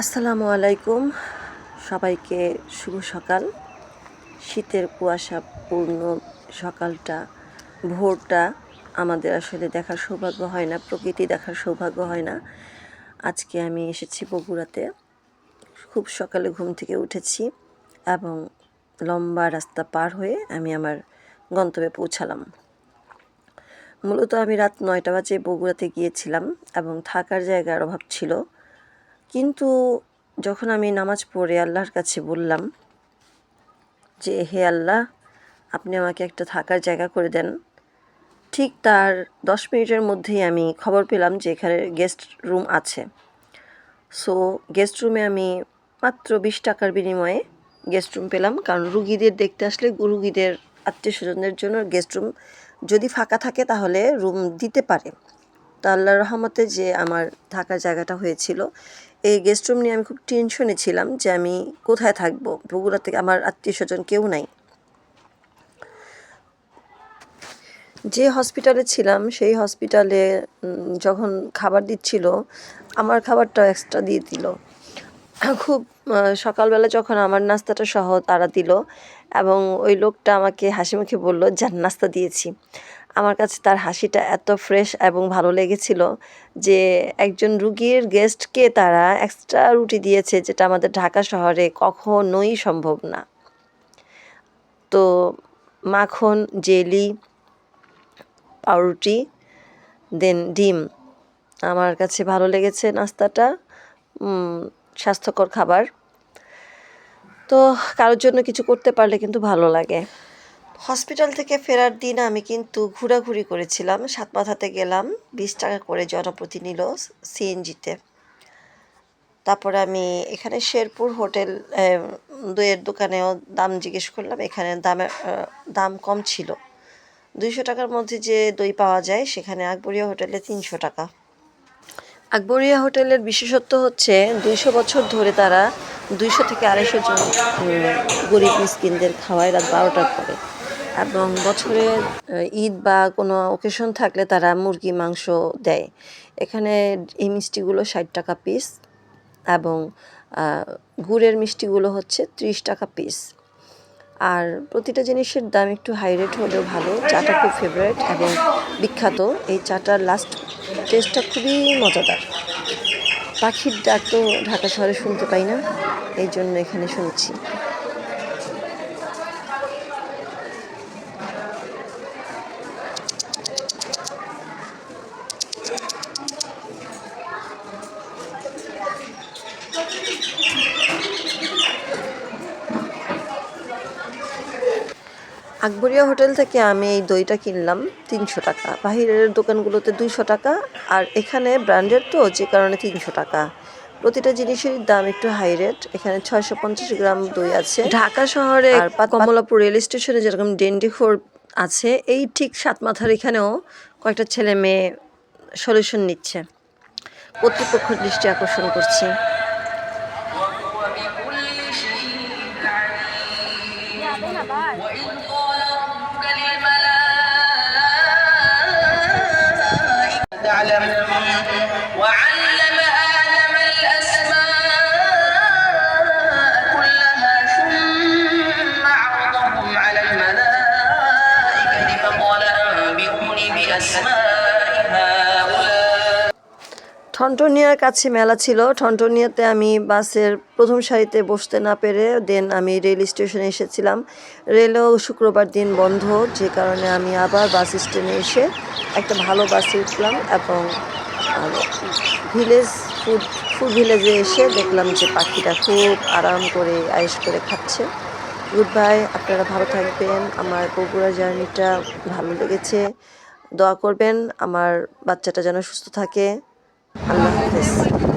আসসালামু আলাইকুম। সবাইকে শুভ সকাল। শীতের কুয়াশাপূর্ণ সকালটা, ভোরটা আমাদের আসলে দেখার সৌভাগ্য হয় না, প্রকৃতি দেখার সৌভাগ্য হয় না। আজকে আমি এসেছি বগুড়াতে। খুব সকালে ঘুম থেকে উঠেছি এবং লম্বা রাস্তা পার হয়ে আমি আমার গন্তব্যে পৌঁছালাম। মূলত আমি রাত নয়টা বাজে বগুড়াতে গিয়েছিলাম এবং থাকার জায়গার অভাব ছিল। কিন্তু যখন আমি নামাজ পড়ে আল্লাহর কাছে বললাম যে, হে আল্লাহ, আপনি আমাকে একটা থাকার জায়গা করে দেন। ঠিক তার দশ মিনিটের মধ্যেই আমি খবর পেলাম যে, এখানে গেস্ট রুম আছে। সো, গেস্ট রুমে আমি মাত্র বিশ টাকার বিনিময়ে গেস্ট রুম পেলাম। কারণ রুগীদের দেখতে আসলে রুগীদের আত্মীয় স্বজনদের জন্য গেস্ট রুম যদি ফাঁকা থাকে তাহলে রুম দিতে পারে। তো আল্লাহর রহমতে যে, আমার থাকার জায়গাটা হয়েছিল। এই গেস্ট রুম নিয়ে আমি খুব টেনশনে ছিলাম যে আমি কোথায় থাকব। বগুড়া থেকে আমার আত্মীয় স্বজন কেউ নাই। যে হসপিটালে ছিলাম, সেই হসপিটালে যখন খাবার দিচ্ছিল, আমার খাবারটা এক্সট্রা দিয়ে দিল। খুব সকালবেলা যখন আমার নাস্তাটা সহ তারা দিল এবং ওই লোকটা আমাকে হাসি মুখে বলল যার নাস্তা দিয়েছি। আমার কাছে তার হাসিটা এত ফ্রেশ এবং ভালো লেগেছিল যে একজন রুগীর গেস্টকে তারা এক্সট্রা রুটি দিয়েছে যেটা আমাদের ঢাকা শহরে কখনোই সম্ভব না। তো মাখন, জেলি, পাউরুটি দেন ডিম। আমার কাছে ভালো লেগেছে নাস্তাটা। স্বাস্থ্যকর খাবার। তো কারোর জন্য কিছু করতে পারলে কিন্তু ভালো লাগে। হসপিটাল থেকে ফেরার দিন আমি কিন্তু ঘোরাঘুরি করেছিলাম। সাতমাথাতে গেলাম, বিশ টাকা করে জনপ্রতি নিল সিএনজিতে তারপরে আমি এখানে শেরপুর হোটেল দইয়ের দোকানেও দাম জিজ্ঞেস করলাম, এখানে দামে দাম কম ছিল। দুইশো টাকার মধ্যে যে দই পাওয়া যায়, সেখানে আকবরিয়া হোটেলে তিনশো টাকা। আকবরিয়া হোটেলের বিশেষত্ব হচ্ছে দুইশো বছর ধরে তারা দুইশো থেকে আড়াইশো জন গরিব মিসকিনদের খাওয়ায় রাত বারোটার পরে। এবং বছরে ঈদ বা কোনো ওকেশন থাকলে তারা মুরগি, মাংস দেয়। এখানে এই মিষ্টিগুলো ষাট টাকা পিস এবং গুড়ের মিষ্টিগুলো হচ্ছে ত্রিশ টাকা পিস আর প্রতিটা জিনিসের দাম একটু হাই রেট হলেও ভালো। চাটা খুব ফেভারিট এবং বিখ্যাত। এই চাটার লাস্ট টেস্টটা খুবই মজাদার। পাখির ডাক তো ঢাকা শহরে শুনতে পাই না, এই জন্য এখানে শুনছি। আকবরিয়া হোটেল থেকে আমি এই দইটা কিনলাম তিনশো টাকা বাহিরের দোকানগুলোতে দুইশো টাকা আর এখানে ব্র্যান্ডের তো যে কারণে তিনশো টাকা প্রতিটা জিনিসের দাম একটু হাই রেট এখানে ছয়শো পঞ্চাশ গ্রাম দই আছে ঢাকা শহরে আর কমলাপুর রেল স্টেশনে যেরকম ডেন্ডিখোর আছে এই ঠিক সাত মাথার এখানেও কয়েকটা ছেলে মেয়ে সলিউশন নিচ্ছে কর্তৃপক্ষের দৃষ্টি আকর্ষণ করছি وإذ تعلم وعلم آدم الأسماء كلها ثم عرضهم على الملائكة فقال أنبئوني ঠনটনিয়ার কাছে মেলা ছিল। ঠনটনিয়াতে আমি বাসের প্রথম সারিতে বসতে না পেরে দেন আমি রেল স্টেশনে এসেছিলাম। রেলও শুক্রবার দিন বন্ধ, যে কারণে আমি আবার বাস স্ট্যান্ডে এসে একটা ভালো বাসে উঠলাম এবং ভিলেজ ফুড ফুড ভিলেজে এসে দেখলাম যে পাখিটা খুব আরাম করে আয়েস করে খাচ্ছে। গুড বাই, আপনারা ভালো থাকবেন। আমার বগুড়া জার্নিটা ভালো লেগেছে। দোয়া করবেন, আমার বাচ্চাটা যেন সুস্থ থাকে। আল্লাহ হাফেজ